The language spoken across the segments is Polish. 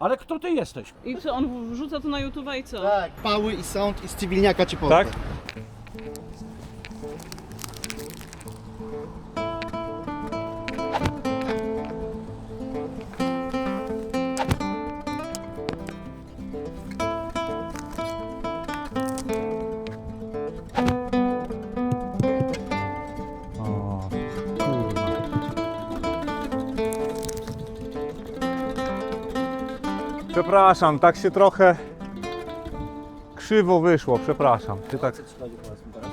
Ale kto ty jesteś? I co, on wrzuca to na YouTube i co? Tak, pały i sąd i z cywilniaka ci powiem. Tak? O, kurwa. Przepraszam, tak się trochę krzywo wyszło, przepraszam. Ty tak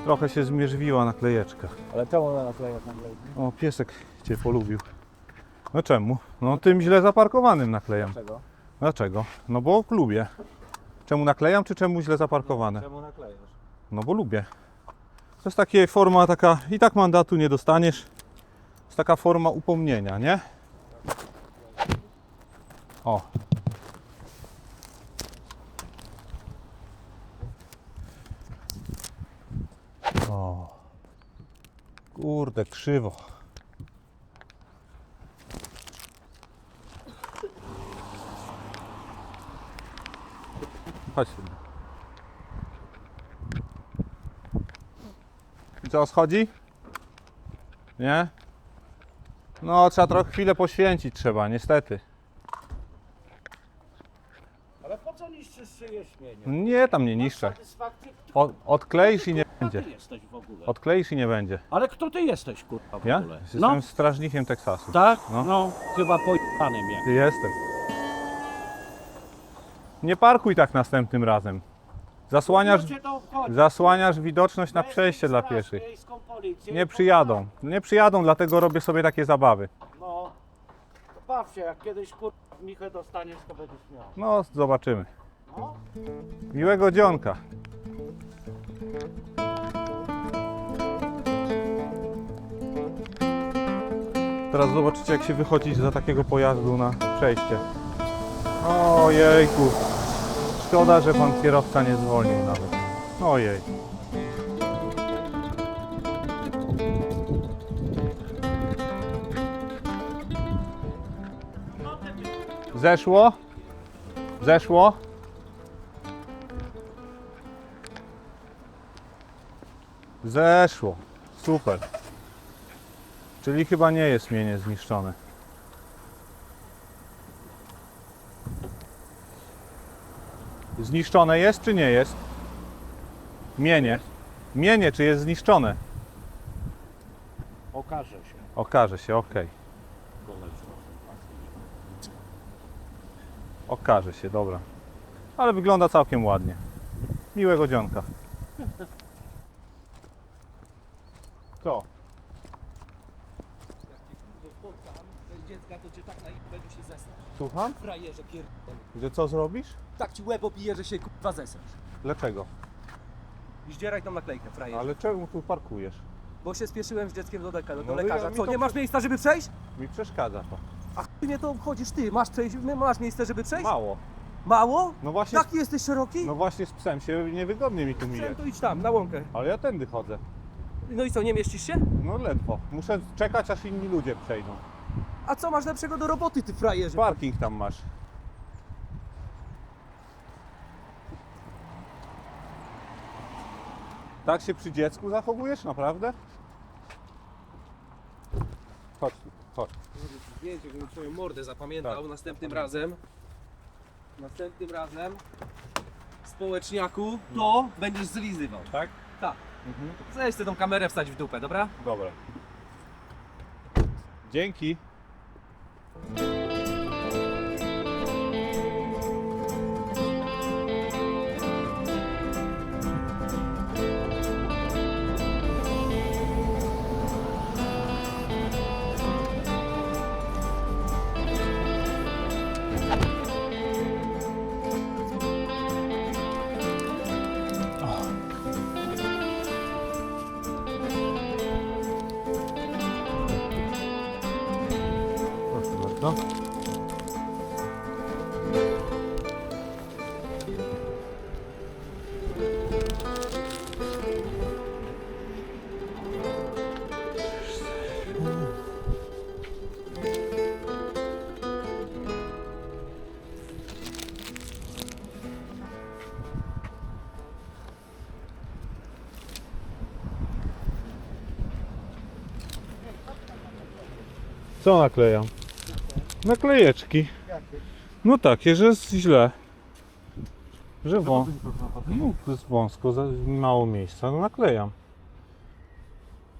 trochę się zmierzwiła naklejeczka. Ale czemu na naklejek naklejek? O, piesek cię polubił. No czemu? No tym źle zaparkowanym naklejam. Czego? Dlaczego? No bo lubię. Czemu naklejam, czy czemu źle zaparkowane? Czemu naklejasz? No bo lubię. To jest taka forma taka, i tak mandatu nie dostaniesz. To jest taka forma upomnienia, nie? O. Kurde, krzywo. Chodź. I co, schodzi? Nie? No, trzeba trochę chwilę poświęcić trzeba, niestety. Ale po co niszczysz szyję? Nie, tam nie niszczę. Satysfakcję? O, odkleisz i nie będzie. ty jesteś w ogóle? Odkleisz i nie będzie. Ale kto ty jesteś kurwa w Ja? ogóle? Jestem No, strażnikiem Teksasu. tak? No. No, chyba pojebanym jak. Ty jestem. Nie parkuj tak następnym razem. Zasłaniasz, to obchodzi? zasłaniasz widoczność na przejście dla straż pieszych. miejską, policję Nie i przyjadą. Nie przyjadą, dlatego robię sobie takie zabawy. No, baw się, jak kiedyś kurwa Michę dostaniesz, to będziesz miał. No, zobaczymy. No. Miłego dzionka. Teraz zobaczycie jak się wychodzić za takiego pojazdu na przejście. Ojejku. Szkoda, że pan kierowca nie zwolnił nawet. Ojej. Zeszło? Zeszło? Zeszło. Super. Czyli chyba nie jest mienie zniszczone. Zniszczone jest czy nie jest? Mienie. Mienie czy jest zniszczone? Okaże się. Okaże się, ok. Okaże się, dobra. Ale wygląda całkiem ładnie. Miłego dzionka. Co? dziecka, to cię tak na będziesz się zesrać. Słucham? Frajerze pierdolę. Że co zrobisz? Tak ci łeb obije, że się kurwa zesrasz. Dlaczego? I zdzieraj tą naklejkę, frajerze. Ale czemu tu parkujesz? Bo się spieszyłem z dzieckiem do, leka- do No, lekarza. ja- mi Co, to nie masz miejsca, żeby przejść? Mi przeszkadza to. A chuj mnie to obchodzisz ty, masz przejść, my- masz miejsce, żeby przejść? Mało. Mało? No właśnie, Taki jesteś szeroki? no właśnie z psem się niewygodnie mi tu Chciałem mijać. to idź tam, na łąkę. Ale ja tędy chodzę. No i co, nie mieścisz się? No ledwo. Muszę czekać aż inni ludzie przejdą. A co masz lepszego do roboty, ty frajerze? Parking tam masz. Tak się przy dziecku zachowujesz, naprawdę? Chodź tu, chodź. Zdjęcie, żebym twoją mordę zapamiętał Tak. następnym razem. Następnym razem społeczniaku to będziesz zlizywał. Tak? Tak. Mhm. Chcesz sobie tą kamerę wstać w dupę, dobra? Dobra. Dzięki. Co naklejam? Naklejeczki. No takie, że jest źle. Że wą... no, to jest wąsko, za mało miejsca, no naklejam.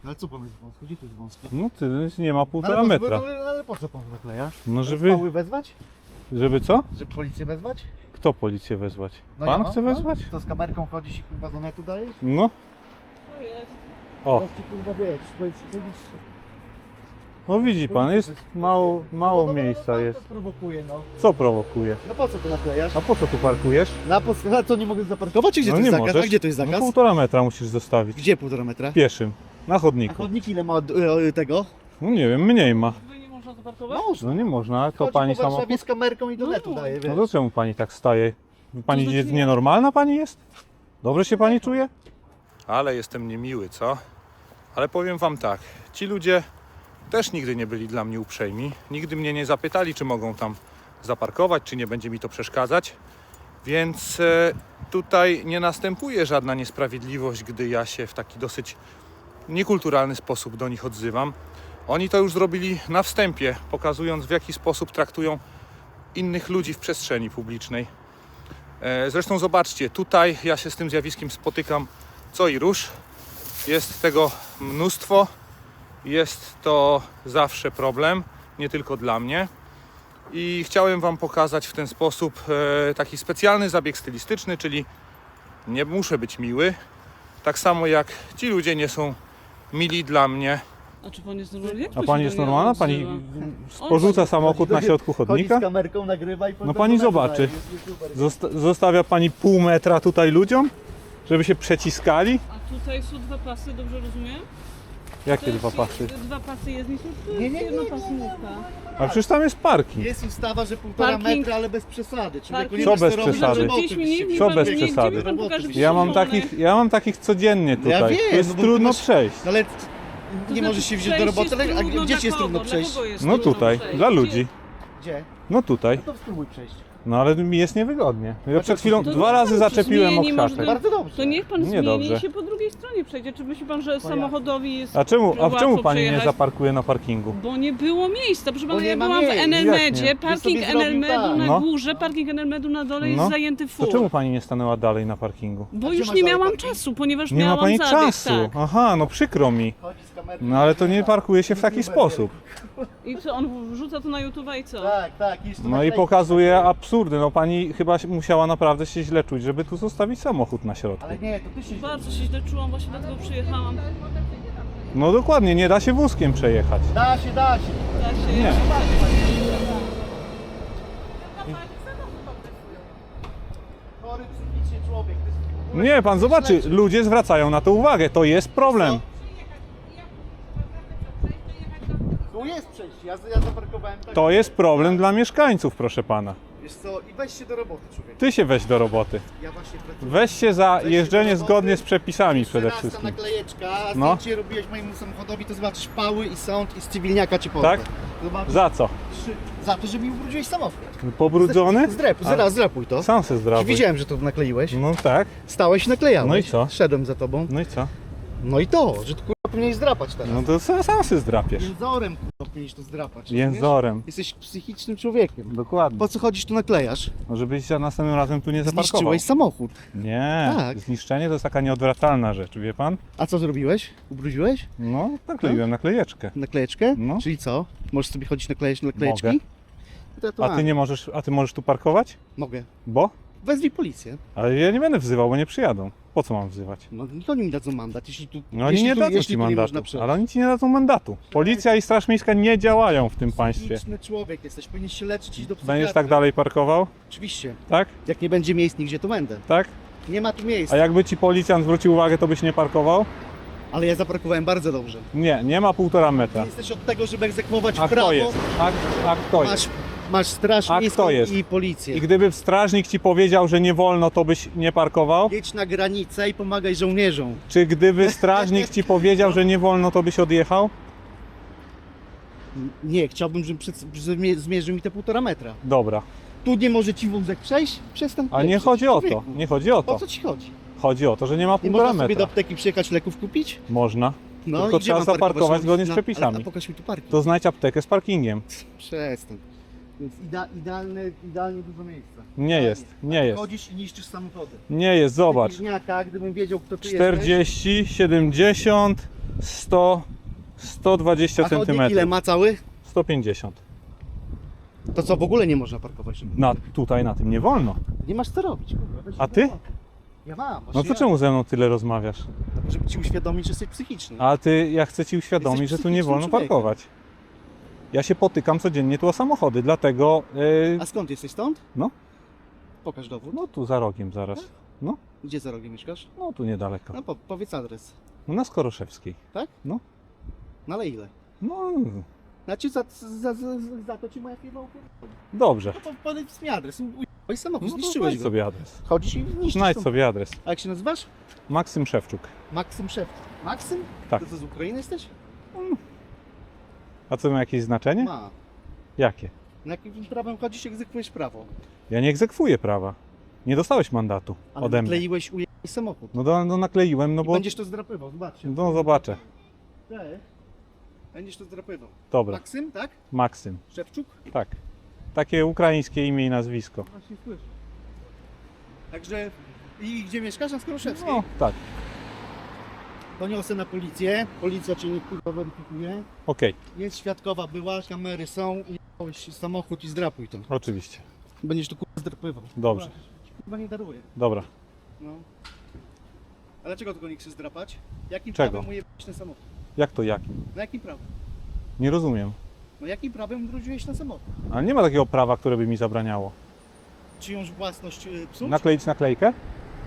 Ale co pan jest wąsko? Gdzie to jest wąsko? No ty nie ma półtora ale, metra. Ale, ale po co pan nakleja? No Żeby... Pały wezwać? żeby co? Żeby policję wezwać? Kto policję wezwać? No Pan ja, chce no. wezwać? To z kamerką chodzisz i kurwa do netu dajesz? No. O, Teraz ci kurwa wiesz, powiedz, powiedz, no widzi pan, jest mało, mało miejsca no, jest. To prowokuje, no. Co prowokuje? No po co to naklejasz? A po co tu parkujesz? Na pos... A co, nie mogę zaparkować? Czy gdzie No to nie jest zakaz? możesz. A gdzie to jest No zakaz? półtora metra musisz zostawić. Gdzie półtora metra? Pieszym. Na A chodniku. chodnik ile ma od, e, tego? No nie wiem, mniej ma. Wy nie można zaparkować? Można. No nie można, to Chodzi pani po Warszawie samochód. z kamerką i do No. netu daje, wiesz. No to czemu pani tak staje? Pani To znaczy jest nie- nienormalna pani jest? Dobrze się pani czuje? Ale jestem niemiły, co? Ale powiem wam tak, ci ludzie też nigdy nie byli dla mnie uprzejmi. Nigdy mnie nie zapytali, czy mogą tam zaparkować, czy nie będzie mi to przeszkadzać. Więc e, tutaj nie następuje żadna niesprawiedliwość, gdy ja się w taki dosyć niekulturalny sposób do nich odzywam. Oni to już zrobili na wstępie, pokazując w jaki sposób traktują innych ludzi w przestrzeni publicznej. E, Zresztą zobaczcie, tutaj ja się z tym zjawiskiem spotykam co i róż. Jest tego mnóstwo. Jest to zawsze problem, nie tylko dla mnie. I chciałem Wam pokazać w ten sposób e, taki specjalny zabieg stylistyczny, czyli nie muszę być miły. Tak samo jak ci ludzie nie są mili dla mnie. A czy pan jest normalny? Jak A pani jest normalna? Pani porzuca samochód na środku chodnika? z kamerką, nagrywa i potem No pani zobaczy. Zosta- zostawia pani pół metra tutaj ludziom, żeby się przeciskali? A tutaj są dwa pasy, dobrze rozumiem? Jakie dwa jest- pasy? Dwa pasy są tu Nie, nie, nie, jedna nie, pasówka. A przecież tam jest parking. Jest ustawa, że półtora Parking- metra, ale bez przesady. Człowieku, nie Co bez przesady? Co bez przesady? Ja Ja mam takich, ja mam takich codziennie No ja tutaj. wiem, to jest no bo trudno masz- przejść. No ale To nie znaczy możesz się wziąć do roboty, jest ale a gdzie ci jest trudno przejść? Jest No tutaj, dla ludzi. Gdzie? No tutaj. No to spróbuj przejść. No ale mi jest niewygodnie. Ja przed chwilą To dwa niech razy pan zaczepiłem o zmieni może- Bardzo dobrze. To niech pan Nie zmieni dobrze. i się po drugiej stronie przejdzie. Czy myśli pan, że samochodowi jest A czemu, a łatwo czemu pani nie przejechać? zaparkuje na parkingu? Bo nie było miejsca. Proszę Bo pana, nie ja ma byłam w miejsc. Jak nie? Enelmedzie, parking Ja sobie zrobił Enelmedu tak. na No. górze, parking Enelmedu na dole jest No. zajęty To full. czemu pani nie stanęła dalej na parkingu? Bo A gdzie już masz nie miałam parking? czasu, ponieważ Nie ma miałam pani zabieg, czasu. tak. Aha, no przykro mi. Chodzi z No ale to nie parkuje się w taki sposób. I co, on wrzuca to na YouTube i co? Tak, tak. Jeszcze No i naklejki. pokazuje absurdy. No pani chyba się- musiała naprawdę się źle czuć, żeby tu zostawić samochód na środku. Ale nie, to ty się... Bardzo się źle czułam, właśnie dlatego przyjechałam. No dokładnie, nie da się wózkiem przejechać. Da się, da się. Da się, Nie. Chory psychicznie człowiek. to jest w ogóle Nie, pan zobaczy, ludzie zwracają na to uwagę, to jest problem. Tu jest przejście, ja, ja zaparkowałem tak. To jest problem dla mieszkańców, proszę pana. Wiesz co, i weź się do roboty, człowiek. Ty się weź do roboty. Ja właśnie pracuję. Weź się za Weź się jeżdżenie do roboty. zgodnie z przepisami przede raz ta wszystkim. naklejeczka, a No. zdjęcie robiłeś mojemu samochodowi, to zobaczysz pały i sound i z cywilniaka ci Tak? Zobaczysz Za co? Za to, że mi ubrudziłeś samochód. Pobrudzony? Zdrep, zaraz, zdrapuj to. Sam se zdrabuj. Widziałem, że to nakleiłeś. No tak. Stałeś i naklejałeś. No i co? Szedłem za tobą. No i co? No i to, że ty kurwa powinieneś zdrapać teraz. No to sam, sam se zdrapiesz. Jęzorem kurwa powinieneś to zdrapać. Jęzorem. Jesteś psychicznym człowiekiem. Dokładnie. Po co chodzisz tu naklejasz? No żebyś za następnym razem tu nie zaparkował. Zniszczyłeś samochód. Nie, Tak. zniszczenie to jest taka nieodwracalna rzecz, wie pan? A co zrobiłeś? Ubrudziłeś? No, nakleiłem naklejeczkę. Naklejeczkę? No. Czyli co? Możesz sobie chodzić naklejać naklejeczki? Mogę. To ja to A mam. ty nie możesz, a ty możesz tu parkować? Mogę. Bo? Wezwij policję. Ale ja nie będę wzywał, bo nie przyjadą. Po co mam wzywać? No niech oni mi dadzą mandat, jeśli tu No oni jeśli nie tu, dadzą jeśli ci tu nie mandatu, można przejść. ale oni ci nie dadzą mandatu. Policja i Straż Miejska nie działają w tym państwie. Psychiczny człowiek jesteś, powinieneś się leczyć do psychiatry. Będziesz tak dalej parkował? Oczywiście. Tak? Jak nie będzie miejsc nigdzie, to będę. Tak? Nie ma tu miejsc. A jakby ci policjant zwrócił uwagę, to byś nie parkował? Ale ja zaparkowałem bardzo dobrze. Nie, nie ma półtora metra. Jesteś od tego, żeby egzekwować A prawo. kto jest? A, a kto jest? Masz, masz straż A miejską kto jest? i policję. I gdyby strażnik ci powiedział, że nie wolno, to byś nie parkował? Jedź na granicę i pomagaj żołnierzom. Czy gdyby strażnik ci powiedział, że nie wolno, to byś odjechał? Nie, chciałbym, żeby przed, zmie- zmierzył mi te półtora metra. Dobra. Tu nie może ci wózek przejść? Przestań A nie pieprzyć, chodzi o to. Nie chodzi o O to. co ci chodzi? Chodzi o to, że nie ma Nie półtora można sobie do metra. apteki przyjechać leków kupić? Można. No Tylko i gdzie trzeba mam parkować? zaparkować No, zgodnie z na- przepisami. Ale, a pokaż mi tu parking. To znajdź aptekę z parkingiem. Przestań. Więc ida, idealne, idealnie dużo miejsca. Nie jest, nie jest. Chodzisz i niszczysz samochody. Nie jest, zobacz. Bliźniaka, gdybym wiedział kto ty jesteś. 40, 70, 100, 120 A chodnik ile cm. ma cały? 150. To co, w ogóle nie można parkować? Na, tutaj na tym nie wolno. Nie masz co robić, kurwa. weź A ty? Ja mam. No właśnie to czemu ze mną tyle rozmawiasz? Ja, żeby ci uświadomić, że jesteś psychiczny. A ty, ja chcę ci uświadomić, Jesteś że tu nie psychicznym wolno człowiekiem. parkować. Ja się potykam codziennie tu o samochody, dlatego... Yy, A skąd jesteś stąd? No. Pokaż dowód. no tu za rogiem zaraz. No, Gdzie za rogiem mieszkasz? no tu niedaleko. No po, powiedz adres. No na Skoroszewskiej. No ale ile? No, Znaczy za, za, za, za to ci moja firma upierdoli. dobrze. No to powiedz mi adres. Oj samochód, No to zniszczyłeś znajdź go. sobie adres. Chodzisz i Znajdź sobie adres. A jak się nazywasz? Maksym Szewczuk. Maksym Szef. Maksym? Tak. To, to z Ukrainy jesteś? A co ma jakieś znaczenie? Ma. Jakie? Na jakim prawem chodzisz egzekwujesz prawo? Ja nie egzekwuję prawa. Nie dostałeś mandatu Ale ode mnie. nakleiłeś u samochód. No, do, no nakleiłem, no I bo... będziesz to zdrapywał, zobaczcie. No zobaczę. Będziesz to zdrapywał. Dobra, Maksym, tak? Maksym. Szewczuk? Tak. Takie ukraińskie imię i nazwisko. Właśnie słyszę. Także i gdzie mieszkasz? Na Skoroszewskiej? No, tak. Doniosę na policję. Policja cię nie kurwa weryfikuje. Okej, Jest świadkowa była, kamery są. Ujechałeś samochód i zdrapuj to. oczywiście. Będziesz to kurwa zdrapywał. Dobrze. Chyba nie daruję. Dobra. No. A dlaczego tylko nie chcesz zdrapać? Jakim Czego? prawem ujechałeś ten samochód? Jak to jakim? Na jakim prawem? Nie rozumiem. No jakim prawem ubrudziłeś ten samochód? Ale nie ma takiego prawa, które by mi zabraniało. Czyjąś własność y, psuć? Nakleić naklejkę?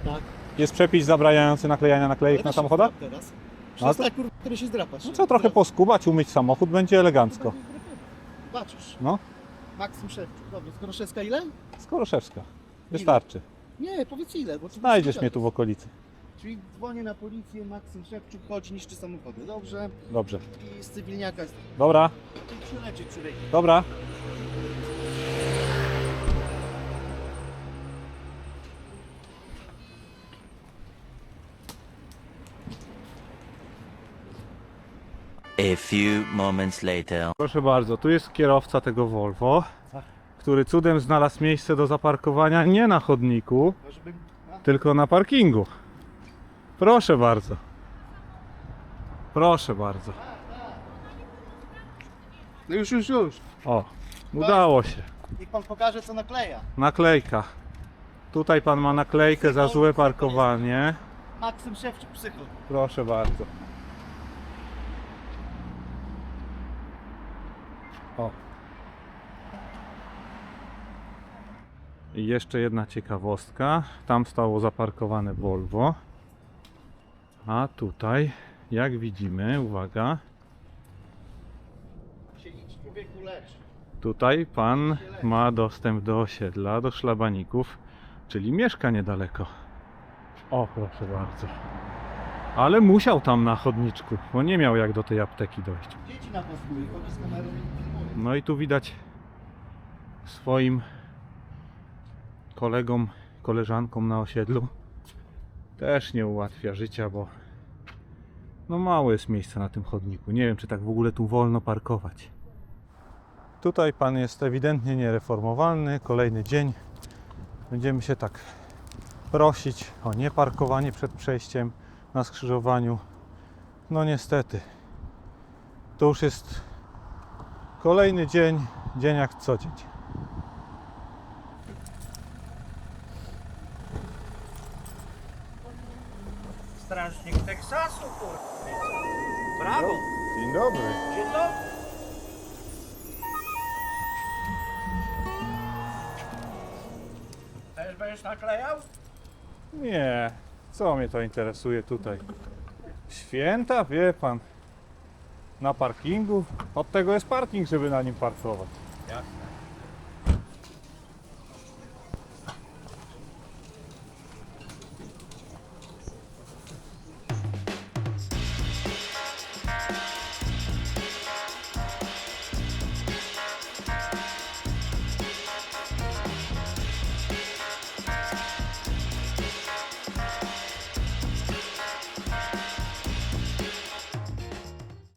Tak. Jest przepis zabraniający naklejania naklejek na samochodach? teraz. No Przestań to- kurwa, który się zdrapasz. No trzeba trochę poskubać, umyć samochód, będzie elegancko. Zobaczysz. No, Maksym Szewczuk. Dobrze, Skoroszewska ile? Skoroszewska. Wystarczy. Nie, powiedz ile. Bo Znajdziesz mnie tu w okolicy. Czyli dzwonię na policję, Maksym Szewczuk chodzi, niszczy samochody. Dobrze. Dobrze. I z cywilniaka. Dobra, I przylecieć człowiek. dobra. A few moments later. Proszę bardzo, tu jest kierowca tego Volvo, który cudem znalazł miejsce do zaparkowania nie na chodniku, tylko na parkingu. Proszę bardzo. Proszę bardzo. No już, już, już. O, udało się. Niech pan pokaże co nakleja. Naklejka. Tutaj pan ma naklejkę za złe parkowanie. Maksym Szewczuk, psycho. Proszę bardzo. O. I jeszcze jedna ciekawostka. Tam stało zaparkowane Volvo. A tutaj, jak widzimy, uwaga, tutaj pan ma dostęp do osiedla, do szlabaników, czyli mieszka niedaleko. O, proszę bardzo. Ale musiał tam na chodniczku, bo nie miał jak do tej apteki dojść. Dzieci na kamerą i filmuje. No i tu widać swoim kolegom, koleżankom na osiedlu też nie ułatwia życia, bo no mało jest miejsca na tym chodniku. Nie wiem, czy tak w ogóle tu wolno parkować. Tutaj pan jest ewidentnie niereformowalny. Kolejny dzień. Będziemy się tak prosić o nieparkowanie przed przejściem na skrzyżowaniu. No niestety. To już jest Kolejny dzień, dzień jak co dzień. Strażnik Teksasu, kurwa. Brawo. Dzień dobry. Dzień dobry. Też będziesz naklejał? Nie, co mnie to interesuje tutaj? Święta, wie pan. Na parkingu. Od tego jest parking, żeby na nim parkować. Jak?